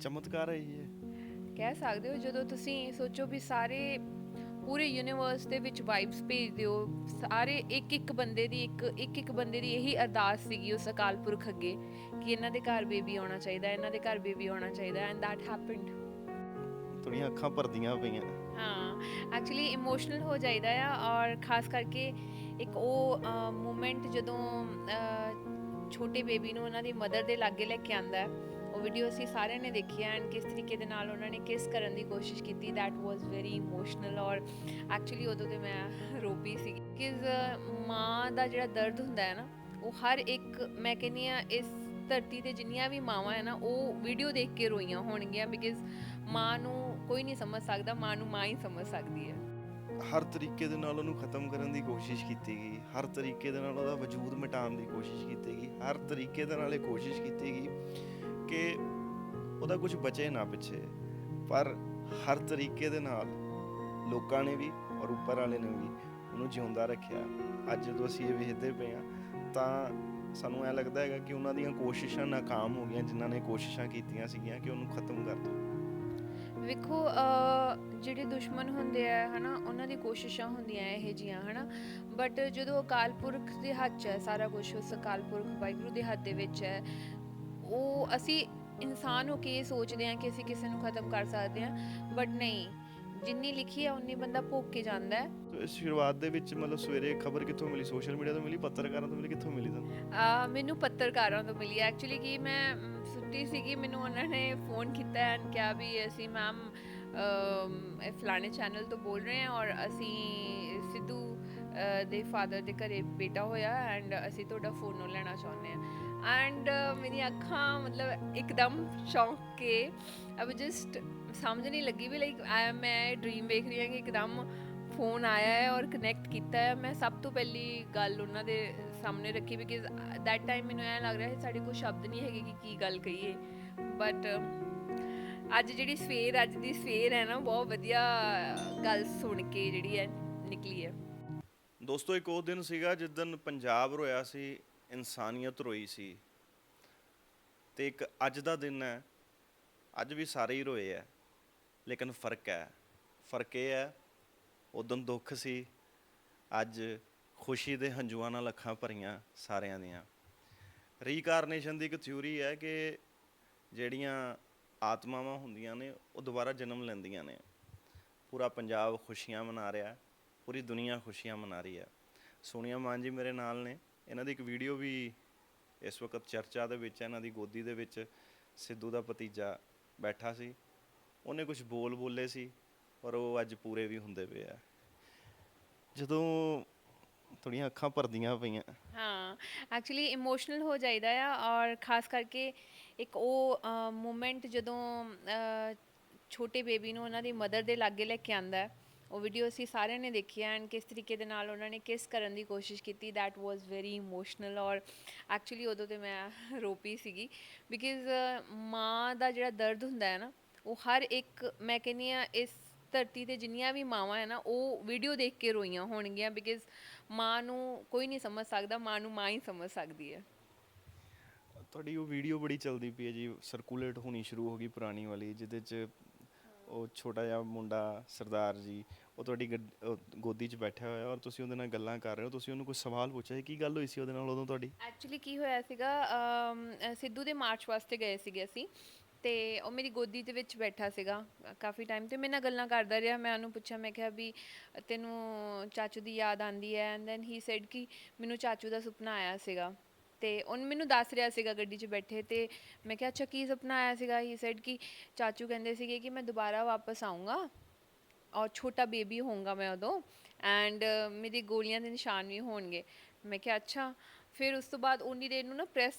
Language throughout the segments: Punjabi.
ਚਮਤਕਾਰ ਹੈ ਇਹ। ਕਹਿ ਸਕਦੇ ਹੋ ਜਦੋਂ ਤੁਸੀਂ ਸੋਚੋ ਵੀ ਸਾਰੇ ਪੂਰੇ ਯੂਨੀਵਰਸ ਦੇ ਵਿੱਚ ਵਾਈਬਸ ਭੇਜਦੇ ਹੋ ਸਾਰੇ ਇੱਕ ਇੱਕ ਬੰਦੇ ਦੀ ਇੱਕ ਇੱਕ ਇੱਕ ਬੰਦੇ ਦੀ ਇਹੀ ਅਰਦਾਸ ਸੀਗੀ ਉਸ ਅਕਾਲ ਪੁਰਖ ਅੱਗੇ ਕਿ ਇਹਨਾਂ ਦੇ ਘਰ ਬੇਬੀ ਆਉਣਾ ਚਾਹੀਦਾ ਇਹਨਾਂ ਦੇ ਘਰ ਬੇਬੀ ਆਉਣਾ ਚਾਹੀਦਾ ਐਂਡ that happened. ਤੁਹਾਡੀਆਂ ਅੱਖਾਂ ਭਰਦੀਆਂ ਪਈਆਂ। ਹਾਂ ਐਕਚੁਅਲੀ ਇਮੋਸ਼ਨਲ ਹੋ ਜਾਈਦਾ ਆ ਔਰ ਖਾਸ ਕਰਕੇ ਇੱਕ ਉਹ ਮੂਮੈਂਟ ਜਦੋਂ ਛੋਟੇ ਬੇਬੀ ਨੂੰ ਉਹਨਾਂ ਦੀ ਮਦਰ ਦੇ ਲਾਗੇ ਲੈ ਕੇ ਆਂਦਾ ਹੈ ਉਹ ਵੀਡੀਓ ਅਸੀਂ ਸਾਰਿਆਂ ਨੇ ਦੇਖੀ ਐਂਡ ਕਿਸ ਤਰੀਕੇ ਦੇ ਨਾਲ ਉਹਨਾਂ ਨੇ ਕਿਸ ਕਰਨ ਦੀ ਕੋਸ਼ਿਸ਼ ਕੀਤੀ, that was ਵੈਰੀ ਇਮੋਸ਼ਨਲ ਔਰ ਐਕਚੁਅਲੀ ਉਦੋਂ ਤੇ ਮੈਂ ਰੋਪੀ ਸੀ ਕਿਸ ਮਾਂ ਦਾ ਜਿਹੜਾ ਦਰਦ ਹੁੰਦਾ ਹੈ ਨਾ, ਉਹ ਹਰ ਇੱਕ, ਮੈਂ ਕਹਿੰਨੀ ਆ ਇਸ ਧਰਤੀ ਤੇ ਜਿੰਨੀਆਂ ਵੀ ਮਾਵਾਂ ਹੈ ਨਾ, ਉਹ ਵੀਡੀਓ ਦੇਖ ਕੇ ਰੋਈਆਂ ਹੋਣਗੀਆਂ ਬਿਕਾਜ਼ ਮਾਂ ਨੂੰ ਕੋਈ ਨਹੀਂ ਸਮਝ ਸਕਦਾ, ਮਾਂ ਨੂੰ ਮਾਂ ਹੀ ਸਮਝ ਸਕਦੀ ਹੈ। ਹਰ ਤਰੀਕੇ ਦੇ ਨਾਲ ਉਹਨੂੰ ਖਤਮ ਕਰਨ ਦੀ ਕੋਸ਼ਿਸ਼ ਕੀਤੀ ਗਈ, ਹਰ ਤਰੀਕੇ ਦੇ ਨਾਲ ਉਹਦਾ ਵਜੂਦ ਮਿਟਾਉਣ ਦੀ ਕੋਸ਼ਿਸ਼ ਕੀਤੀ ਗਈ, ਹਰ ਤਰੀਕੇ ਦੇ ਨਾਲ ਇਹ ਕੋਸ਼ਿਸ਼ ਕੀਤੀ ਗਈ। ਕਿ ਉਹਦਾ ਕੁਝ ਬਚੇ ਨਾ ਪਿੱਛੇ। ਪਰ ਹਰ ਤਰੀਕੇ ਦੇ ਨਾਲ ਲੋਕਾਂ ਨੇ ਵੀ ਔਰ ਉੱਪਰ ਵਾਲੇ ਨੇ ਵੀ ਉਹਨੂੰ ਜਿਉਂਦਾ ਰੱਖਿਆ। ਅੱਜ ਜਦੋਂ ਅਸੀਂ ਇਹ ਵੇਖਦੇ ਪਏ ਆ ਤਾਂ ਸਾਨੂੰ ਐ ਲੱਗਦਾ ਹੈਗਾ ਕਿ ਉਹਨਾਂ ਦੀਆਂ ਕੋਸ਼ਿਸ਼ਾਂ ਨਾਕਾਮ ਹੋ ਗਈਆਂ, ਜਿਨ੍ਹਾਂ ਨੇ ਕੋਸ਼ਿਸ਼ਾਂ ਕੀਤੀਆਂ ਸੀਗੀਆਂ ਕਿ ਉਹਨੂੰ ਖਤਮ ਕਰ ਦਿਓ ਵੇਖੋ ਜਿਹੜੇ ਦੁਸ਼ਮਣ ਹੁੰਦੇ ਆ, ਹਨਾ, ਉਹਨਾਂ ਦੀ ਕੋਸ਼ਿਸ਼ਾਂ ਹੁੰਦੀਆਂ ਇਹ ਜੀਆਂ ਹਨਾ। ਬਟ ਜਦੋਂ ਅਕਾਲ ਪੁਰਖ ਦੇ ਹੱਥ 'ਚ ਹੈ ਸਾਰਾ ਕੁਝ ਉਸ ਅਕਾਲ ਪੁਰਖ ਵਾਹਿਗੁਰੂ ਦੇ ਹੱਥ ਦੇ ਵਿੱਚ ਹੈ ਉਹ ਅਸੀਂ ਇਨਸਾਨ ਹੋ ਕੇ ਇਹ ਸੋਚਦੇ ਹਾਂ ਕਿ ਅਸੀਂ ਕਿਸੇ ਨੂੰ ਖਤਮ ਕਰ ਸਕਦੇ ਹਾਂ ਬਟ ਨਹੀਂ। ਜਿੰਨੀ ਲਿਖੀ ਹੈ ਉਨੀ ਬੰਦਾ ਭੋਗ ਕੇ ਜਾਂਦਾ ਹੈ। ਤੋ ਇਸ ਸ਼ੁਰੂਆਤ ਦੇ ਵਿੱਚ ਮਤਲਬ ਸਵੇਰੇ ਖਬਰ ਕਿੱਥੋਂ ਮਿਲੀ? ਸੋਸ਼ਲ ਮੀਡੀਆ ਤੋਂ ਮਿਲੀ? ਪੱਤਰਕਾਰਾਂ ਤੋਂ ਮਿਲੀ? ਕਿੱਥੋਂ ਮਿਲੀ ਤੁਹਾਨੂੰ? ਆ ਮੈਨੂੰ ਪੱਤਰਕਾਰਾਂ ਤੋਂ ਮਿਲੀ ਐਕਚੁਅਲੀ ਕਿ ਮੈਂ ਮ, ਸੁੱਤੀ ਸੀਗੀ ਮੈਨੂੰ ਉਹਨਾਂ ਨੇ ਫੋਨ ਕੀਤਾ ਐਂਡ ਕਿਹਾ ਵੀ ਅਸੀਂ ਮੈਮ ਇਹ ਫਲਾਣੇ ਚੈਨਲ ਤੋਂ ਬੋਲ ਰਹੇ ਹਾਂ ਔਰ ਅਸੀਂ ਸਿੱਧੂ ਦੇ ਫਾਦਰ ਦੇ ਘਰੇ ਬੇਟਾ ਹੋਇਆ ਐਂਡ ਅਸੀਂ ਤੁਹਾਡਾ ਫੋਨ ਲੈਣਾ ਚਾਹੁੰਦੇ ਹਾਂ। ਐਂਡ uh, ਮੇਰੀਆਂ ਅੱਖਾਂ ਮਤਲਬ ਇੱਕਦਮ ਸ਼ੌਂਕ ਕੇ ਅਬ ਜਸਟ ਸਮਝ ਨਹੀਂ ਲੱਗੀ ਵੀ ਲਾਈਕ ਮੈਂ ਡ੍ਰੀਮ ਵੇਖ ਰਹੀ ਹਾਂ ਕਿ ਇੱਕਦਮ ਫੋਨ ਆਇਆ ਹੈ ਔਰ ਕਨੈਕਟ ਕੀਤਾ ਹੈ। ਮੈਂ ਸਭ ਤੋਂ ਪਹਿਲੀ ਗੱਲ ਉਹਨਾਂ ਦੇ ਸਾਹਮਣੇ ਰੱਖੀ ਬਿਕਾਜ਼ ਦੈਟ ਟਾਈਮ ਮੈਨੂੰ ਐਂ ਲੱਗ ਰਿਹਾ ਸੀ ਸਾਡੇ ਕੋਲ ਸ਼ਬਦ ਨਹੀਂ ਹੈਗੇ ਕਿ ਕੀ ਗੱਲ ਕਹੀਏ। ਬਟ ਅੱਜ ਜਿਹੜੀ ਸਵੇਰ, ਅੱਜ ਦੀ ਸਵੇਰ ਹੈ ਨਾ, ਬਹੁਤ ਵਧੀਆ ਗੱਲ ਸੁਣ ਕੇ ਜਿਹੜੀ ਹੈ ਨਿਕਲੀ ਹੈ। ਦੋਸਤੋ, ਇੱਕ ਉਹ ਦਿਨ ਸੀਗਾ ਜਿਸ ਦਿਨ ਪੰਜਾਬ ਰੋਇਆ ਸੀ ਇਨਸਾਨੀਅਤ ਰੋਈ ਸੀ। ਤੇ ਇੱਕ ਅੱਜ ਦਾ ਦਿਨ ਹੈ। ਅੱਜ ਵੀ ਸਾਰੇ ਹੀ ਰੋਏ ਆ ਲੇਕਿਨ ਫ਼ਰਕ ਹੈ। ਫ਼ਰਕ ਇਹ ਹੈ, ਉਦੋਂ ਦੁੱਖ ਸੀ। ਅੱਜ ਖੁਸ਼ੀ ਦੇ ਹੰਝੂਆਂ ਨਾਲ ਅੱਖਾਂ ਭਰੀਆਂ ਸਾਰਿਆਂ ਦੀਆਂ। ਰੀਕਾਰਨੇਸ਼ਨ ਦੀ ਇੱਕ ਥਿਊਰੀ ਹੈ ਕਿ ਜਿਹੜੀਆਂ ਆਤਮਾਵਾਂ ਹੁੰਦੀਆਂ ਨੇ, ਉਹ ਦੁਬਾਰਾ ਜਨਮ ਲੈਂਦੀਆਂ ਨੇ। ਪੂਰਾ ਪੰਜਾਬ ਖੁਸ਼ੀਆਂ ਮਨਾ ਰਿਹਾ ਪੂਰੀ ਦੁਨੀਆ ਖੁਸ਼ੀਆਂ ਮਨਾ ਰਹੀ ਹੈ। ਸੋਨੀਆ ਮਾਨ ਜੀ ਮੇਰੇ ਨਾਲ ਨੇ। ਇਹਨਾਂ ਦੀ ਇੱਕ ਵੀਡੀਓ ਵੀ ਇਸ ਵਕਤ ਚਰਚਾ ਦੇ ਵਿੱਚ ਹੈ ਇਹਨਾਂ ਦੀ ਗੋਦੀ ਦੇ ਵਿੱਚ ਸਿੱਧੂ ਦਾ ਭਤੀਜਾ ਬੈਠਾ ਸੀ। ਉਹਨੇ ਕੁਝ ਬੋਲ ਬੋਲੇ ਸੀ ਪਰ ਉਹ ਅੱਜ ਪੂਰੇ ਵੀ ਹੁੰਦੇ ਪਏ ਆ। ਜਦੋਂ ਥੋੜੀਆਂ ਅੱਖਾਂ ਭਰਦੀਆਂ ਪਈਆਂ। ਹਾਂ ਐਕਚੁਅਲੀ ਇਮੋਸ਼ਨਲ ਹੋ ਜਾਈਦਾ ਆ ਔਰ ਖਾਸ ਕਰਕੇ ਇੱਕ ਉਹ ਮੂਮੈਂਟ ਜਦੋਂ ਅਹ, ਛੋਟੇ ਬੇਬੀ ਨੂੰ ਉਹਨਾਂ ਦੀ ਮਦਰ ਦੇ ਲਾਗੇ ਲੈ ਕੇ ਆਂਦਾ ਹੈ। ਉਹ ਵੀਡੀਓ ਅਸੀਂ ਸਾਰਿਆਂ ਨੇ ਦੇਖੀ ਐਂਡ ਕਿਸ ਤਰੀਕੇ ਦੇ ਨਾਲ ਉਹਨਾਂ ਨੇ ਕਿਸ ਕਰਨ ਦੀ ਕੋਸ਼ਿਸ਼ ਕੀਤੀ, that was very emotional ਔਰ ਐਕਚੁਅਲੀ ਉਦੋਂ ਤੇ ਮੈਂ ਰੋਪੀ ਸੀਗੀ ਬਿਕਾਜ਼ ਮਾਂ ਦਾ ਜਿਹੜਾ ਦਰਦ ਹੁੰਦਾ ਹੈ ਨਾ, ਉਹ ਹਰ ਇੱਕ, ਮੈਂ ਕਹਿੰਨੀ ਆ ਇਸ ਧਰਤੀ ਤੇ ਜਿੰਨੀਆਂ ਵੀ ਮਾਵਾਂ ਹੈ ਨਾ, ਉਹ ਵੀਡੀਓ ਦੇਖ ਕੇ ਰੋਈਆਂ ਹੋਣਗੀਆਂ ਬਿਕਾਜ਼ ਮਾਂ ਨੂੰ ਕੋਈ ਨਹੀਂ ਸਮਝ ਸਕਦਾ, ਮਾਂ ਨੂੰ ਮਾਂ ਹੀ ਸਮਝ ਸਕਦੀ ਹੈ। ਤੁਹਾਡੀ ਉਹ ਵੀਡੀਓ ਬੜੀ ਚੱਲਦੀ ਪਈ ਹੈ ਜੀ ਸਰਕੂਲੇਟ ਹੋਣੀ ਸ਼ੁਰੂ ਹੋ ਗਈ ਪੁਰਾਣੀ ਵਾਲੀ, ਜਿਹਦੇ 'ਚ ਉਹ ਛੋਟਾ ਜਿਹਾ ਮੁੰਡਾ ਸਰਦਾਰ ਜੀ ਉਹ ਤੁਹਾਡੀ ਗੱਡ- ਉਹ ਗੋਦੀ 'ਚ ਬੈਠਾ ਹੋਇਆ ਔਰ ਤੁਸੀਂ ਉਹਦੇ ਨਾਲ ਗੱਲਾਂ ਕਰ ਰਹੇ ਹੋ ਤੁਸੀਂ ਉਹਨੂੰ ਕੋਈ ਸਵਾਲ ਪੁੱਛਿਆ ਸੀ, ਕੀ ਗੱਲ ਹੋਈ ਸੀ ਉਹਦੇ ਨਾਲ ਉਦੋਂ ਤੁਹਾਡੀ? ਐਕਚੁਅਲੀ ਕੀ ਹੋਇਆ ਸੀਗਾ ਅਮ, ਅ, ਸਿੱਧੂ ਦੇ ਮਾਰਚ ਵਾਸਤੇ ਗਏ ਸੀਗੇ ਅਸੀਂ ਤੇ ਉਹ ਮੇਰੀ ਗੋਦੀ ਦੇ ਵਿੱਚ ਬੈਠਾ ਸੀਗਾ ਅ, ਕਾਫੀ ਟਾਈਮ ਤੇ ਮੇਰੇ ਨਾਲ ਗੱਲਾਂ ਕਰਦਾ ਰਿਹਾ ਮੈਂ ਉਹਨੂੰ ਪੁੱਛਿਆ ਮੈਂ ਕਿਹਾ ਵੀ ਤੈਨੂੰ ਚਾਚੂ ਦੀ ਯਾਦ ਆਂਦੀ ਹੈ ਐਂਡ ਦੈਨ ਹੀ ਸੈਡ ਕਿ ਮੈਨੂੰ ਚਾਚੂ ਦਾ ਸੁਪਨਾ ਆਇਆ ਸੀਗਾ। ਤੇ ਉਹਨ ਮੈਨੂੰ ਦੱਸ ਰਿਹਾ ਸੀਗਾ ਗੱਡੀ 'ਚ ਬੈਠੇ ਤੇ ਮੈਂ ਕਿਹਾ, ਅੱਛਾ, ਕੀ ਸੁਪਨਾ ਆਇਆ ਸੀਗਾ? ਹੀ ਸੈਡ ਕਿ ਚਾਚੂ ਕਹਿੰਦੇ ਸੀਗੇ ਕਿ ਮੈਂ ਦੁਬਾਰਾ ਵਾਪਸ ਆਉਂਗਾ ਔਰ ਛੋਟਾ ਬੇਬੀ ਹੋਊਂਗਾ ਮੈਂ ਉਦੋਂ ਐਂਡ ਮੇਰੀ ਗੋਲੀਆਂ ਦੇ ਨਿਸ਼ਾਨ ਵੀ ਹੋਣਗੇ। ਮੈਂ ਕਿਹਾ, ਅੱਛਾ। ਫਿਰ ਉਸ ਤੋਂ ਬਾਅਦ ਉਨੀ ਦੇਰ ਨੂੰ ਨਾ ਪ੍ਰੈਸ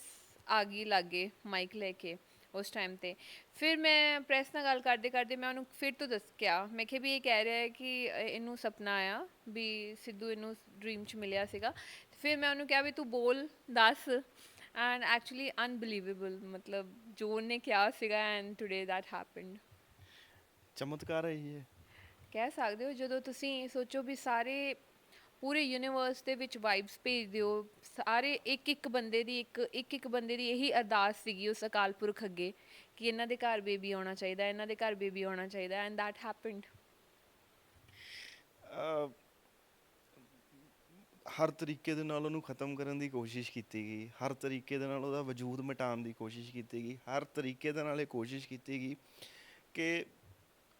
ਆ ਗਈ ਲਾਗੇ ਮਾਈਕ ਲੈ ਕੇ ਉਸ ਟਾਈਮ ਤੇ। ਫਿਰ ਮੈਂ ਪ੍ਰੈਸ ਨਾਲ ਗੱਲ ਕਰਦੇ ਕਰਦੇ ਮੈਂ ਉਹਨੂੰ ਫਿਰ ਤੋਂ ਦੱਸ, ਕਿਹਾ। ਮੈਂ ਕਿਹਾ ਵੀ ਇਹ ਕਹਿ ਰਿਹਾ ਹੈ ਕਿ ਇਹਨੂੰ ਸੁਪਨਾ ਆਇਆ ਵੀ ਸਿੱਧੂ ਇਹਨੂੰ ਡ੍ਰੀਮ 'ਚ ਮਿਲਿਆ ਸੀਗਾ। ਫਿਰ ਮੈਂ ਉਹਨੂੰ ਕਿਹਾ ਵੀ ਤੂੰ ਬੋਲ ਦੱਸ ਐਂਡ ਐਕਚੁਅਲੀ ਅਨਬਲੀਵੇਬਲ ਮਤਲਬ ਜੋ ਉਹਨੇ ਕਿਹਾ ਸੀਗਾ ਐਂਡ ਟੁਡੇ ਦੈਟ ਹੈਪਨਡ ਚਮਤਕਾਰ ਹੈ ਇਹ ਕਹਿ ਸਕਦੇ ਹੋ ਜਦੋਂ ਤੁਸੀਂ ਸੋਚੋ ਵੀ ਸਾਰੇ ਪੂਰੇ ਯੂਨੀਵਰਸ ਦੇ ਵਿੱਚ ਵਾਈਬਸ ਭੇਜਦੇ ਹੋ ਸਾਰੇ ਇੱਕ ਇੱਕ ਬੰਦੇ ਦੀ ਇੱਕ ਇੱਕ ਇੱਕ ਬੰਦੇ ਦੀ ਇਹੀ ਅਰਦਾਸ ਸੀਗੀ ਉਸ ਅਕਾਲ ਪੁਰਖ ਅੱਗੇ ਕਿ ਇਹਨਾਂ ਦੇ ਘਰ ਬੇਬੀ ਆਉਣਾ ਚਾਹੀਦਾ ਇਹਨਾਂ ਦੇ ਘਰ ਬੇਬੀ ਆਉਣਾ ਚਾਹੀਦਾ ਐਂਡ that happened. ਹਰ ਤਰੀਕੇ ਦੇ ਨਾਲ ਉਹਨੂੰ ਖਤਮ ਕਰਨ ਦੀ ਕੋਸ਼ਿਸ਼ ਕੀਤੀ ਗਈ, ਹਰ ਤਰੀਕੇ ਦੇ ਨਾਲ ਉਹਦਾ ਵਜੂਦ ਮਿਟਾਉਣ ਦੀ ਕੋਸ਼ਿਸ਼ ਕੀਤੀ ਗਈ, ਹਰ ਤਰੀਕੇ ਦੇ ਨਾਲ ਇਹ ਕੋਸ਼ਿਸ਼ ਕੀਤੀ ਗਈ ਕਿ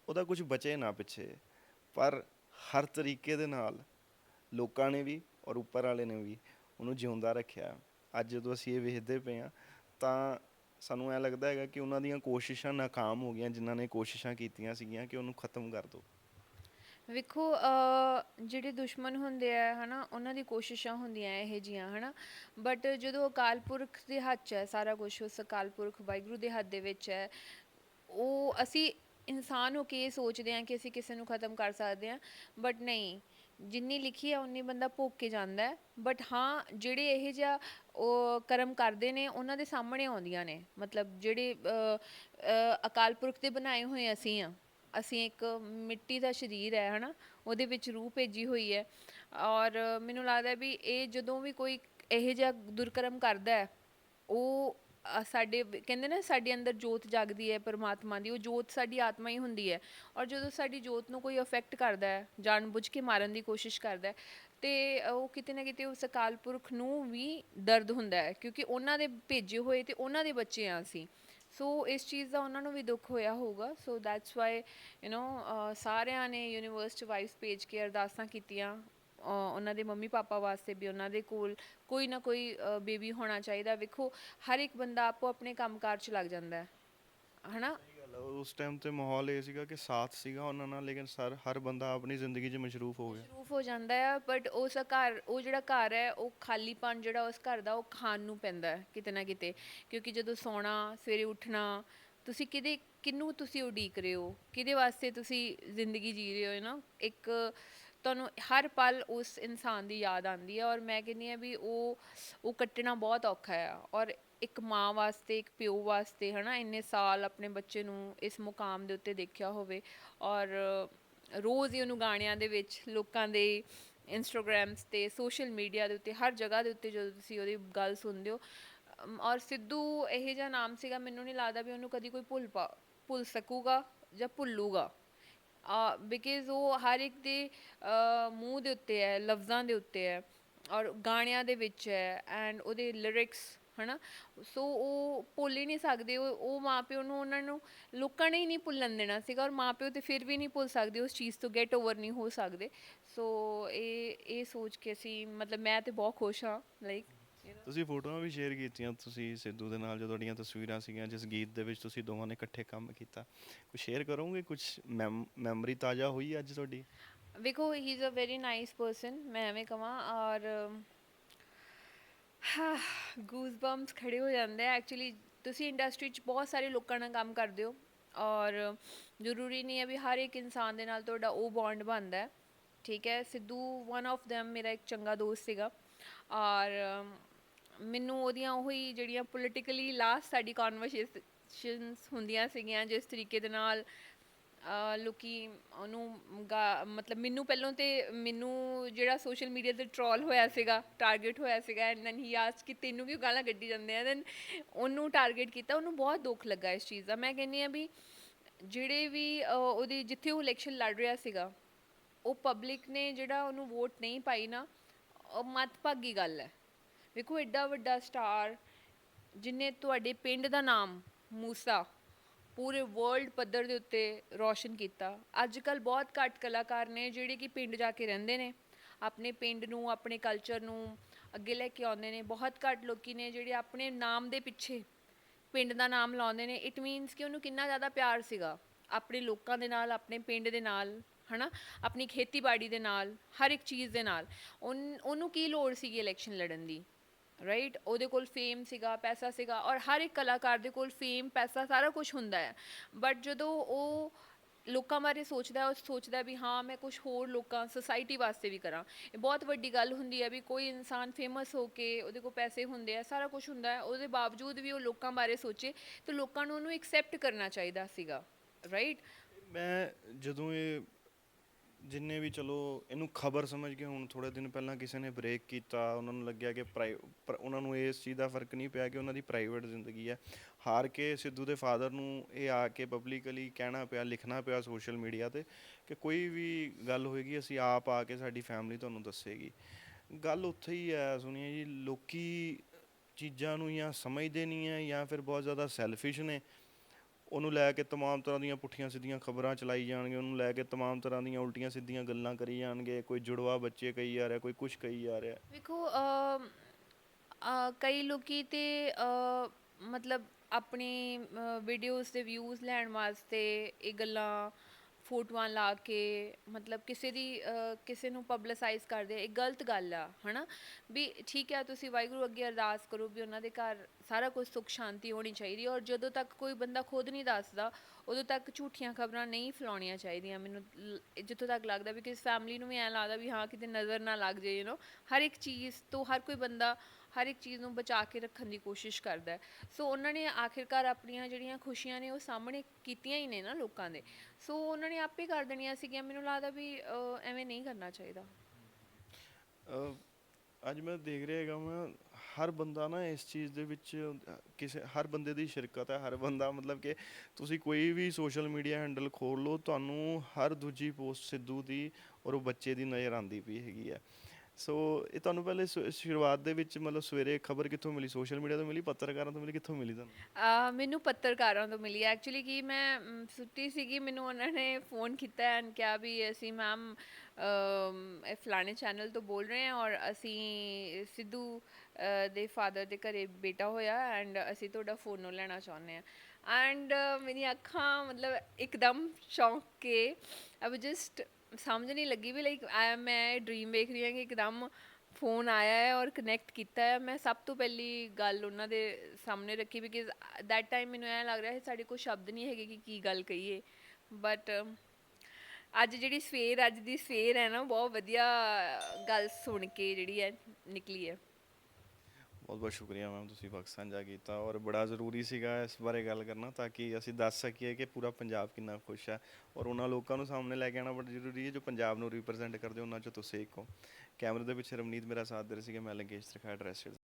ਉਹਦਾ ਕੁਝ ਬਚੇ ਨਾ ਪਿੱਛੇ, ਪਰ ਹਰ ਤਰੀਕੇ ਦੇ ਨਾਲ ਲੋਕਾਂ ਨੇ ਵੀ ਔਰ ਉੱਪਰ ਵਾਲੇ ਨੇ ਵੀ ਉਹਨੂੰ ਜਿਉਂਦਾ ਰੱਖਿਆ। ਅੱਜ ਜਦੋਂ ਅਸੀਂ ਇਹ ਵੇਖਦੇ ਪਏ ਆ ਤਾਂ ਸਾਨੂੰ ਐ ਲੱਗਦਾ ਹੈਗਾ ਕਿ ਉਹਨਾਂ ਦੀਆਂ ਕੋਸ਼ਿਸ਼ਾਂ ਨਾਕਾਮ ਹੋ ਗਈਆਂ, ਜਿਨ੍ਹਾਂ ਨੇ ਕੋਸ਼ਿਸ਼ਾਂ ਕੀਤੀਆਂ ਸੀਗੀਆਂ ਕਿ ਉਹਨੂੰ ਖਤਮ ਕਰ ਦਿਓ। ਵੇਖੋ ਜਿਹੜੇ ਦੁਸ਼ਮਣ ਹੁੰਦੇ ਆ, ਹਨਾ, ਉਹਨਾਂ ਦੀ ਕੋਸ਼ਿਸ਼ਾਂ ਹੁੰਦੀਆਂ ਇਹ ਜੀਆਂ ਹਨਾ। ਬਟ ਜਦੋਂ ਅਕਾਲ ਪੁਰਖ ਦੇ ਹੱਥ 'ਚ ਹੈ, ਸਾਰਾ ਕੁਝ ਉਸ ਅਕਾਲ ਪੁਰਖ ਵਾਹਿਗੁਰੂ ਦੇ ਹੱਥ ਦੇ ਵਿੱਚ ਹੈ, ਉਹ, ਅਸੀਂ ਇਨਸਾਨ ਹੋ ਕੇ ਇਹ ਸੋਚਦੇ ਹਾਂ ਕਿ ਅਸੀਂ ਕਿਸੇ ਨੂੰ ਖਤਮ ਕਰ ਸਕਦੇ ਹਾਂ ਬਟ ਨਹੀਂ। ਜਿੰਨੀ ਲਿਖੀ ਹੈ ਉਨੀ ਬੰਦਾ ਭੋਗ ਕੇ ਜਾਂਦਾ ਹੈ। ਬਟ ਹਾਂ, ਜਿਹੜੇ ਇਹ ਜਿਹਾ, ਉਹ ਕਰਮ ਕਰਦੇ ਨੇ, ਉਹਨਾਂ ਦੇ ਸਾਹਮਣੇ ਆਉਂਦੀਆਂ ਨੇ। ਮਤਲਬ ਜਿਹੜੇ ਅਕਾਲ ਪੁਰਖ ਦੇ ਬਣਾਏ ਹੋਏ ਅਸੀਂ ਆ ਅਸੀਂ ਇੱਕ ਮਿੱਟੀ ਦਾ ਸਰੀਰ ਹੈ ਹੈ ਨਾ ਉਹਦੇ ਵਿੱਚ ਰੂਹ ਭੇਜੀ ਹੋਈ ਹੈ। ਔਰ ਮੈਨੂੰ ਲੱਗਦਾ ਵੀ ਇਹ ਜਦੋਂ ਵੀ ਕੋਈ ਇਹੋ ਜਿਹਾ ਦੁਰਕਰਮ ਕਰਦਾ ਹੈ, ਉਹ ਸਾਡੇ ਕਹਿੰਦੇ ਨਾ ਸਾਡੇ ਅੰਦਰ ਜੋਤ ਜਾਗਦੀ ਹੈ ਪਰਮਾਤਮਾ ਦੀ, ਉਹ ਜੋਤ ਸਾਡੀ ਆਤਮਾ ਹੀ ਹੁੰਦੀ ਹੈ। ਔਰ ਜਦੋਂ ਸਾਡੀ ਜੋਤ ਨੂੰ ਕੋਈ ਅਫੈਕਟ ਕਰਦਾ ਹੈ, ਜਾਣਬੁੱਝ ਕੇ ਮਾਰਨ ਦੀ ਕੋਸ਼ਿਸ਼ ਕਰਦਾ ਹੈ, ਤੇ ਉਹ ਕਿਤੇ ਨਾ ਕਿਤੇ ਉਸ ਅਕਾਲ ਪੁਰਖ ਨੂੰ ਵੀ ਦਰਦ ਹੁੰਦਾ ਹੈ, ਕਿਉਂਕਿ ਉਹਨਾਂ ਦੇ ਭੇਜੇ ਹੋਏ ਤੇ ਉਹਨਾਂ ਦੇ ਬੱਚੇ ਆ ਅਸੀਂ। ਸੋ ਇਸ ਚੀਜ਼ ਦਾ ਉਹਨਾਂ ਨੂੰ ਵੀ ਦੁੱਖ ਹੋਇਆ ਹੋਊਗਾ। So that's why you know ਸਾਰਿਆਂ ਨੇ ਯੂਨੀਵਰਸ ਚ ਵਾਈਸ ਪੇਜ ਕੇ ਅਰਦਾਸਾਂ ਕੀਤੀਆਂ। ਉਹਨਾਂ ਦੇ ਮੰਮੀ ਪਾਪਾ ਵਾਸਤੇ ਵੀ, ਉਹਨਾਂ ਦੇ ਕੋਲ ਕੋਈ ਨਾ ਕੋਈ ਬੇਬੀ ਹੋਣਾ ਚਾਹੀਦਾ। ਵੇਖੋ, ਹਰ ਇੱਕ ਬੰਦਾ ਆਪੋ ਆਪਣੇ ਕੰਮਕਾਰ ਚ ਲੱਗ ਜਾਂਦਾ ਹੈ। ਹਨਾ? ਉਸ ਟਾਈਮ ਤੇ ਮਾਹੌਲ ਇਹ ਸੀਗਾ ਕਿ ਸਾਥ ਸੀਗਾ ਉਹਨਾਂ ਨਾਲ, ਲੇਕਿਨ ਸਰ, ਹਰ ਬੰਦਾ ਆਪਣੀ ਜ਼ਿੰਦਗੀ 'ਚ ਮਸ਼ਰੂਫ ਹੋ ਗਿਆ। ਪ੍ਰੂਫ ਹੋ ਜਾਂਦਾ ਹੈ ਬਟ ਉਸ ਘਰ, ਉਹ ਜਿਹੜਾ ਘਰ ਹੈ, ਉਹ ਖਾਲੀਪਨ ਜਿਹੜਾ ਉਸ ਘਰ ਦਾ, ਉਹ ਖਾਣ ਨੂੰ ਪੈਂਦਾ ਹੈ, ਕਿਤੇ ਨਾ ਕਿਤੇ। ਕਿਉਂਕਿ ਜਦੋਂ ਸੌਣਾ, ਸਵੇਰੇ ਉੱਠਣਾ, ਤੁਸੀਂ ਕਿਹਦੇ, ਕਿਹਨੂੰ ਤੁਸੀਂ ਉਡੀਕ ਰਹੇ ਹੋ? ਕਿਹਦੇ ਵਾਸਤੇ ਤੁਸੀਂ ਜ਼ਿੰਦਗੀ ਜੀ ਰਹੇ ਹੋ ਨਾ? ਇੱਕ ਤੁਹਾਨੂੰ ਹਰ ਪਲ ਉਸ ਇਨਸਾਨ ਦੀ ਯਾਦ ਆਉਂਦੀ ਹੈ, ਔਰ ਮੈਂ ਕਹਿੰਦੀ ਹਾਂ ਵੀ ਉਹ ਉਹ ਕੱਟਣਾ ਬਹੁਤ ਔਖਾ ਆ, ਔਰ ਇੱਕ ਮਾਂ ਵਾਸਤੇ, ਇੱਕ ਪਿਓ ਵਾਸਤੇ ਹੈ ਨਾ ਇੰਨੇ ਸਾਲ ਆਪਣੇ ਬੱਚੇ ਨੂੰ ਇਸ ਮੁਕਾਮ ਦੇ ਉੱਤੇ ਦੇਖਿਆ ਹੋਵੇ। ਔਰ ਰੋਜ਼ ਹੀ ਉਹਨੂੰ ਗਾਣਿਆਂ ਦੇ ਵਿੱਚ, ਲੋਕਾਂ ਦੇ ਇੰਸਟਾਗ੍ਰੈਮਸ ਤੇ, ਸੋਸ਼ਲ ਮੀਡੀਆ ਦੇ ਉੱਤੇ, ਹਰ ਜਗ੍ਹਾ ਦੇ ਉੱਤੇ ਜਦੋਂ ਤੁਸੀਂ ਉਹਦੀ ਗੱਲ ਸੁਣਦੇ ਹੋ ਔਰ ਸਿੱਧੂ ਇਹ ਜਿਹਾ ਨਾਮ ਸੀਗਾ, ਮੈਨੂੰ ਨਹੀਂ ਲੱਗਦਾ ਵੀ ਉਹਨੂੰ ਕਦੀ ਕੋਈ ਭੁੱਲ ਪਾ, ਭੁੱਲ ਸਕੂਗਾ ਜਾਂ ਭੁੱਲੂਗਾ। ਬਿਕਾਜ਼ ਉਹ ਹਰ ਇੱਕ ਦੇ ਮੂੰਹ ਦੇ ਉੱਤੇ ਹੈ, ਲਫ਼ਜ਼ਾਂ ਦੇ ਉੱਤੇ ਹੈ, ਔਰ ਗਾਣਿਆਂ ਦੇ ਵਿੱਚ ਹੈ ਐਂਡ ਉਹਦੇ ਲਿਰਿਕਸ ਹਨਾ? ਸੋ ਉਹ ਭੁੱਲ ਹੀ ਨਹੀਂ ਸਕਦੇ ਉਹ ਉਹ ਮਾਪਿਓ ਨੂੰ ਉਹਨਾਂ ਨੂੰ ਲੋਕਾਂ ਨੇ ਹੀ ਨਹੀਂ ਭੁੱਲਣ ਦੇਣਾ ਸੀਗਾ ਔਰ ਮਾਪਿਓ ਤੇ ਫਿਰ ਵੀ ਨਹੀਂ ਭੁੱਲ ਸਕਦੇ ਉਸ ਚੀਜ਼ ਤੋਂ ਗੈਟ ਓਵਰ ਨਹੀਂ ਹੋ ਸਕਦੇ। ਸੋ ਇਹ ਇਹ ਸੋਚ ਕੇ ਅਸੀਂ ਮਤਲਬ ਮੈਂ ਤੇ ਬਹੁਤ ਖੁਸ਼ ਹਾਂ ਲਾਈਕ ਤੁਸੀਂ ਫੋਟੋਆਂ ਵੀ ਸ਼ੇਅਰ ਕੀਤੀਆਂ ਤੁਸੀਂ ਸਿੱਧੂ ਦੇ ਨਾਲ ਜੋ ਤੁਹਾਡੀਆਂ ਤਸਵੀਰਾਂ ਸੀਗੀਆਂ ਜਿਸ ਗੀਤ ਦੇ ਵਿੱਚ ਤੁਸੀਂ ਦੋਵਾਂ ਨੇ ਇਕੱਠੇ ਕੰਮ ਕੀਤਾ। ਕੁਝ ਸ਼ੇਅਰ ਕਰੋਗੇ? ਕੁਝ ਮੈਮਰੀ ਤਾਜ਼ਾ ਹੋਈ ਅੱਜ ਤੁਹਾਡੀ? ਵੇਖੋ he is a very nice person ਮੈਂ ਐਵੇਂ ਕਹਾਂ ਔਰ ਹਾਂ ਗੂਜ਼ ਬੰਪਸ ਖੜੇ ਹੋ ਜਾਂਦੇ ਆ ਐਕਚੁਅਲੀ ਤੁਸੀਂ ਇੰਡਸਟਰੀ 'ਚ ਬਹੁਤ ਸਾਰੇ ਲੋਕਾਂ ਨਾਲ ਕੰਮ ਕਰਦੇ ਹੋ ਔਰ ਜ਼ਰੂਰੀ ਨਹੀਂ ਹੈ ਵੀ ਹਰ ਇੱਕ ਇਨਸਾਨ ਦੇ ਨਾਲ ਤੁਹਾਡਾ ਉਹ ਬੌਂਡ ਬਣਦਾ ਹੈ, ਠੀਕ ਹੈ? ਸਿੱਧੂ ਵਨ ਆਫ them, ਮੇਰਾ ਇੱਕ ਚੰਗਾ ਦੋਸਤ ਸੀਗਾ ਔਰ ਮੈਨੂੰ ਉਹਦੀਆਂ ਉਹੀ ਜਿਹੜੀਆਂ ਪੋਲੀਟੀਕਲੀ ਲਾਸਟ ਸਾਡੀ ਕਨਵਰਸੇਸ਼ਨਸ ਹੁੰਦੀਆਂ ਸੀਗੀਆਂ, ਜਿਸ ਤਰੀਕੇ ਦੇ ਨਾਲ ਲੋਕੀ ਉਹਨੂੰ ਗਾ- ਮਤਲਬ ਮੈਨੂੰ ਪਹਿਲਾਂ ਤੇ ਮੈਨੂੰ ਜਿਹੜਾ ਸੋਸ਼ਲ ਮੀਡੀਆ ਤੇ ਟਰੋਲ ਹੋਇਆ ਸੀਗਾ ਟਾਰਗੇਟ ਹੋਇਆ ਸੀਗਾ ਐਂਡ ਦੈਨ ਹੀ ਆਸਕ ਕਿ ਤੈਨੂੰ ਕਿਉਂ ਗਾਲਾਂ ਕੱਢੀ ਜਾਂਦੇ ਆ ਦੈਨ ਉਹਨੂੰ ਟਾਰਗੇਟ ਕੀਤਾ ਉਹਨੂੰ ਬਹੁਤ ਦੁੱਖ ਲੱਗਾ ਇਸ ਚੀਜ਼ ਦਾ। ਮੈਂ ਕਹਿੰਦੀ ਆ ਵੀ ਜਿਹੜੇ ਵੀ ਅਹ, ਉਹਦੀ ਜਿੱਥੇ ਉਹ ਇਲੈਕਸ਼ਨ ਲੜ ਰਿਹਾ ਸੀਗਾ ਉਹ ਪਬਲਿਕ ਨੇ ਜਿਹੜਾ ਉਹਨੂੰ ਵੋਟ ਨਹੀਂ ਪਾਈ ਨਾ ਉਹ ਮਤਭਾਗੀ ਗੱਲ ਹੈ। ਵੇਖੋ ਐਡਾ ਵੱਡਾ ਸਟਾਰ ਜਿਨੇ ਤੁਹਾਡੇ ਪਿੰਡ ਦਾ ਨਾਮ ਮੂਸਾ ਪੂਰੇ ਵਰਲਡ ਪੱਧਰ ਦੇ ਉੱਤੇ ਰੌਸ਼ਨ ਕੀਤਾ। ਅੱਜ ਕੱਲ ਬਹੁਤ ਘੱਟ ਕਲਾਕਾਰ ਨੇ ਜਿਹੜੇ ਕਿ ਪਿੰਡ ਜਾ ਕੇ ਰਹਿੰਦੇ ਨੇ। ਆਪਣੇ ਪਿੰਡ ਨੂੰ, ਆਪਣੇ ਕਲਚਰ ਨੂੰ ਅੱਗੇ ਲੈ ਕੇ ਆਉਂਦੇ ਨੇ। ਬਹੁਤ ਘੱਟ ਲੋਕੀ ਨੇ ਜਿਹੜੇ ਆਪਣੇ ਨਾਮ ਦੇ ਪਿੱਛੇ ਪਿੰਡ ਦਾ ਨਾਮ ਲਾਉਂਦੇ ਨੇ। ਇਟ ਮੀਨਸ ਕਿ ਉਹਨੂੰ ਕਿੰਨਾ ਜ਼ਿਆਦਾ ਪਿਆਰ ਸੀਗਾ। ਆਪਣੇ ਲੋਕਾਂ ਦੇ ਨਾਲ, ਆਪਣੇ ਪਿੰਡ ਦੇ ਨਾਲ, ਹਨਾ? ਆਪਣੀ ਖੇਤੀਬਾੜੀ ਦੇ ਨਾਲ, ਹਰ ਇੱਕ ਚੀਜ਼ ਦੇ ਨਾਲ। ਉਹਨੂੰ ਕੀ ਲੋੜ ਸੀਗੀ ਇਲੈਕਸ਼ਨ ਲੜਨ ਦੀ? ਰਾਈਟ ਉਹਦੇ ਕੋਲ ਫੇਮ ਸੀਗਾ, ਪੈਸਾ ਸੀਗਾ ਔਰ ਹਰ ਇੱਕ ਕਲਾਕਾਰ ਦੇ ਕੋਲ ਫੇਮ ਪੈਸਾ ਸਾਰਾ ਕੁਝ ਹੁੰਦਾ ਹੈ। ਬਟ ਜਦੋਂ ਉਹ ਲੋਕਾਂ ਬਾਰੇ ਸੋਚਦਾ ਉਹ ਸੋਚਦਾ ਵੀ ਹਾਂ, ਮੈਂ ਕੁਝ ਹੋਰ ਲੋਕਾਂ ਸੋਸਾਇਟੀ ਵਾਸਤੇ ਵੀ ਕਰਾਂ। ਇਹ ਬਹੁਤ ਵੱਡੀ ਗੱਲ ਹੁੰਦੀ ਹੈ ਵੀ ਕੋਈ ਇਨਸਾਨ ਫੇਮਸ ਹੋ ਕੇ ਉਹਦੇ ਕੋਲ ਪੈਸੇ ਹੁੰਦੇ ਆ, ਸਾਰਾ ਕੁਝ ਹੁੰਦਾ ਹੈ। ਉਹਦੇ ਬਾਵਜੂਦ ਵੀ ਉਹ ਲੋਕਾਂ ਬਾਰੇ ਸੋਚੇ, ਤੇ ਲੋਕਾਂ ਨੂੰ ਉਹਨੂੰ ਐਕਸੈਪਟ ਕਰਨਾ ਚਾਹੀਦਾ ਸੀਗਾ ਰਾਈਟ ਮੈਂ ਜਦੋਂ ਇਹ ਜਿੰਨੇ ਵੀ ਚਲੋ ਇਹਨੂੰ ਖਬਰ ਸਮਝ ਕੇ ਹੁਣ ਥੋੜੇ ਦਿਨ ਪਹਿਲਾਂ ਕਿਸੇ ਨੇ ਬ੍ਰੇਕ ਕੀਤਾ, ਉਹਨਾਂ ਨੂੰ ਲੱਗਿਆ ਕਿ ਪ੍ਰਾਈ ਪਰ ਉਹਨਾਂ ਨੂੰ ਇਸ ਚੀਜ਼ ਦਾ ਫ਼ਰਕ ਨਹੀਂ ਪਿਆ ਕਿ ਉਹਨਾਂ ਦੀ ਪ੍ਰਾਈਵੇਟ ਜ਼ਿੰਦਗੀ ਹੈ। ਹਾਰ ਕੇ ਸਿੱਧੂ ਦੇ ਫਾਦਰ ਨੂੰ ਇਹ ਆ ਕੇ ਪਬਲਿਕਲੀ ਕਹਿਣਾ ਪਿਆ, ਲਿਖਣਾ ਪਿਆ ਸੋਸ਼ਲ ਮੀਡੀਆ ਤੇ ਕਿ ਕੋਈ ਵੀ ਗੱਲ ਹੋਏਗੀ, ਅਸੀਂ ਆਪ ਆ ਕੇ ਸਾਡੀ ਫੈਮਿਲੀ ਤੁਹਾਨੂੰ ਦੱਸੇਗੀ। ਗੱਲ ਉੱਥੇ ਹੀ ਹੈ, ਸੁਣੀਏ ਜੀ, ਲੋਕੀ ਚੀਜ਼ਾਂ ਨੂੰ ਜਾਂ ਸਮਝਦੇ ਨਹੀਂ ਹੈ ਜਾਂ ਫਿਰ ਬਹੁਤ ਜ਼ਿਆਦਾ ਸੈਲਫਿਸ਼ ਨੇ। ਉਹਨੂੰ ਲੈ ਕੇ तमाम ਤਰ੍ਹਾਂ ਦੀਆਂ ਪੁੱਠੀਆਂ ਸਿੱਧੀਆਂ ਖਬਰਾਂ ਚਲਾਈ ਜਾਣਗੇ ਉਹਨੂੰ ਲੈ ਕੇ तमाम ਤਰ੍ਹਾਂ ਦੀਆਂ ਉਲਟੀਆਂ ਸਿੱਧੀਆਂ ਗੱਲਾਂ ਕਰੀ ਜਾਣਗੇ ਕੋਈ ਜੁੜਵਾ ਬੱਚੇ ਕਹੀ ਜਾ ਰਿਹਾ ਕੋਈ ਕੁਝ ਕਹੀ ਜਾ ਰਿਹਾ ਵੇਖੋ ਅਮ, ਅ, ਕਈ ਲੋਕੀ ਤੇ ਅ, ਮਤਲਬ ਆਪਣੀ ਵੀਡੀਓਜ਼ ਦੇ ਵਿਊਜ਼ ਲੈਣ ਵਾਸਤੇ ਇਹ ਗੱਲਾਂ ਫੋਟੋਆਂ ਲਾ ਕੇ, ਮਤਲਬ ਕਿਸੇ ਦੀ ਕਿਸੇ ਨੂੰ ਪਬਲਿਸਾਈਜ਼ ਕਰਦੇ ਇਹ ਗਲਤ ਗੱਲ ਆ, ਹਨਾ? ਵੀ ਠੀਕ ਹੈ ਤੁਸੀਂ ਵਾਹਿਗੁਰੂ ਅੱਗੇ ਅਰਦਾਸ ਕਰੋ ਵੀ ਉਹਨਾਂ ਦੇ ਘਰ ਸਾਰਾ ਕੁਝ ਸੁੱਖ ਸ਼ਾਂਤੀ ਹੋਣੀ ਚਾਹੀਦੀ ਔਰ ਜਦੋਂ ਤੱਕ ਕੋਈ ਬੰਦਾ ਖੁਦ ਨਹੀਂ ਦੱਸਦਾ, ਉਦੋਂ ਤੱਕ ਝੂਠੀਆਂ ਖਬਰਾਂ ਨਹੀਂ ਫੈਲਾਉਣੀਆਂ ਚਾਹੀਦੀਆਂ। ਮੈਨੂੰ ਜਿੱਥੋਂ ਤੱਕ ਲੱਗਦਾ ਵੀ ਕਿਸ ਫੈਮਿਲੀ ਨੂੰ ਵੀ ਐਂ ਲੱਗਦਾ ਵੀ ਹਾਂ, ਕਿਤੇ ਨਜ਼ਰ ਨਾ ਲੱਗ ਜਾਏ ਯੂ نو ਹਰ ਇੱਕ ਚੀਜ਼ ਤੋਂ, ਹਰ ਕੋਈ ਬੰਦਾ ਹਰ ਇੱਕ ਚੀਜ਼ ਨੂੰ ਬਚਾ ਕੇ ਰੱਖਣ ਦੀ ਕੋਸ਼ਿਸ਼ ਕਰਦਾ ਸੋ ਉਹਨਾਂ ਨੇ ਆਖਿਰਕਾਰ ਆਪਣੀਆਂ ਜਿਹੜੀਆਂ ਖੁਸ਼ੀਆਂ ਨੇ ਉਹ ਸਾਹਮਣੇ ਕੀਤੀਆਂ ਹੀ ਨੇ ਨਾ ਲੋਕਾਂ ਦੇ। ਸੋ ਉਹਨਾਂ ਨੇ ਆਪੇ ਕਰ ਦੇਣੀਆਂ ਸੀਗੀਆਂ। ਮੈਨੂੰ ਲੱਗਦਾ ਵੀ ਐਵੇਂ ਨਹੀਂ ਕਰਨਾ ਚਾਹੀਦਾ। ਅੱਜ ਮੈਂ ਦੇਖ ਰਿਹਾ ਹੈਗਾ ਮੈਂ ਹਰ ਬੰਦਾ ਨਾ ਇਸ ਚੀਜ਼ ਦੇ ਵਿੱਚ, ਕਿਸੇ, ਹਰ ਬੰਦੇ ਦੀ ਸ਼ਿਰਕਤ ਹੈ, ਹਰ ਬੰਦਾ ਮਤਲਬ ਕਿ ਤੁਸੀਂ ਕੋਈ ਵੀ ਸੋਸ਼ਲ ਮੀਡੀਆ ਹੈਂਡਲ ਖੋਲ ਲਓ, ਤੁਹਾਨੂੰ ਹਰ ਦੂਜੀ ਪੋਸਟ ਸਿੱਧੂ ਦੀ ਔਰ ਉਹ ਬੱਚੇ ਦੀ ਨਜ਼ਰ ਆਉਂਦੀ ਪਈ ਹੈਗੀ ਹੈ। ਸੋ ਇਹ ਤੁਹਾਨੂੰ ਪਹਿਲੇ ਸ਼ੁ- ਸ਼ੁਰੂਆਤ ਦੇ ਵਿੱਚ ਮਤਲਬ ਸਵੇਰੇ ਖਬਰ ਕਿੱਥੋਂ ਮਿਲੀ? ਸੋਸ਼ਲ ਮੀਡੀਆ ਤੋਂ ਮਿਲੀ? ਪੱਤਰਕਾਰਾਂ ਤੋਂ ਮਿਲੀ? ਕਿੱਥੋਂ ਮਿਲੀ ਤੁਹਾਨੂੰ? ਆ ਮੈਨੂੰ ਪੱਤਰਕਾਰਾਂ ਤੋਂ ਮਿਲੀ। ਐਕਚੁਅਲੀ ਕਿ ਮੈਂ ਮ, ਸੁੱਤੀ ਸੀਗੀ ਮੈਨੂੰ ਉਹਨਾਂ ਨੇ ਫੋਨ ਕੀਤਾ ਐਂਡ ਕਿਹਾ ਵੀ ਅਸੀਂ ਮੈਮ ਇਹ ਫਲਾਣੇ ਚੈਨਲ ਤੋਂ ਬੋਲ ਰਹੇ ਹਾਂ ਔਰ ਅਸੀਂ ਸਿੱਧੂ ਅ, ਦੇ ਫਾਦਰ ਦੇ ਘਰੇ ਬੇਟਾ ਹੋਇਆ ਐਂਡ ਅਸੀਂ ਤੁਹਾਡਾ ਫੋਨੋ ਲੈਣਾ ਚਾਹੁੰਦੇ ਹਾਂ। ਐਂਡ ਮੇਰੀਆਂ ਅੱਖਾਂ ਮਤਲਬ ਇੱਕਦਮ ਚੌਂਕ ਕੇ ਅਬ ਜਸਟ ਸਮਝ ਨਹੀਂ ਲੱਗੀ ਵੀ ਲਾਈਕ ਮੈਂ ਡ੍ਰੀਮ ਵੇਖ ਰਹੀ ਹਾਂ ਕਿ ਇੱਕਦਮ ਫੋਨ ਆਇਆ ਹੈ ਔਰ ਕਨੈਕਟ ਕੀਤਾ ਹੈ। ਮੈਂ ਸਭ ਤੋਂ ਪਹਿਲੀ ਗੱਲ ਉਹਨਾਂ ਦੇ ਸਾਹਮਣੇ ਰੱਖੀ ਬਿਕਾਜ਼ ਦੈਟ ਟਾਈਮ ਮੈਨੂੰ ਐਂ ਲੱਗ ਰਿਹਾ ਸੀ, ਸਾਡੇ ਕੋਲ ਸ਼ਬਦ ਨਹੀਂ ਹੈਗੇ ਕਿ ਕੀ ਗੱਲ ਕਹੀਏ। ਬਟ ਅੱਜ ਜਿਹੜੀ ਸਵੇਰ, ਅੱਜ ਦੀ ਸਵੇਰ ਹੈ ਨਾ, ਬਹੁਤ ਵਧੀਆ ਗੱਲ ਸੁਣ ਕੇ ਜਿਹੜੀ ਹੈ ਨਿਕਲੀ ਹੈ। ਬਹੁਤ ਬਹੁਤ ਸ਼ੁਕਰੀਆ ਮੈਮ ਤੁਸੀਂ ਵਕਤ ਸਾਂਝਾ ਕੀਤਾ ਔਰ ਬੜਾ ਜ਼ਰੂਰੀ ਸੀਗਾ ਇਸ ਬਾਰੇ ਗੱਲ ਕਰਨਾ ਤਾਂ ਕਿ ਅਸੀਂ ਦੱਸ ਸਕੀਏ ਕਿ ਪੂਰਾ ਪੰਜਾਬ ਕਿੰਨਾ ਖੁਸ਼ ਹੈ ਔਰ ਉਹਨਾਂ ਲੋਕਾਂ ਨੂੰ ਸਾਹਮਣੇ ਲੈ ਕੇ ਆਉਣਾ ਬੜਾ ਜ਼ਰੂਰੀ ਹੈ ਜੋ ਪੰਜਾਬ ਨੂੰ ਰਿਪਰੈਜ਼ੈਂਟ ਕਰਦੇ ਉਹਨਾਂ ਚੋਂ ਤੁਸੀਂ ਇੱਕ ਹੋ। ਕੈਮਰੇ ਦੇ ਪਿੱਛੇ ਰਮਨੀਤ ਮੇਰਾ ਸਾਥ ਦੇ ਰਹੇ ਸੀਗੇ, ਮੈਂ ਲੰਕੇਸ਼ ਤਰਖਾ ਐਡਰੈਸ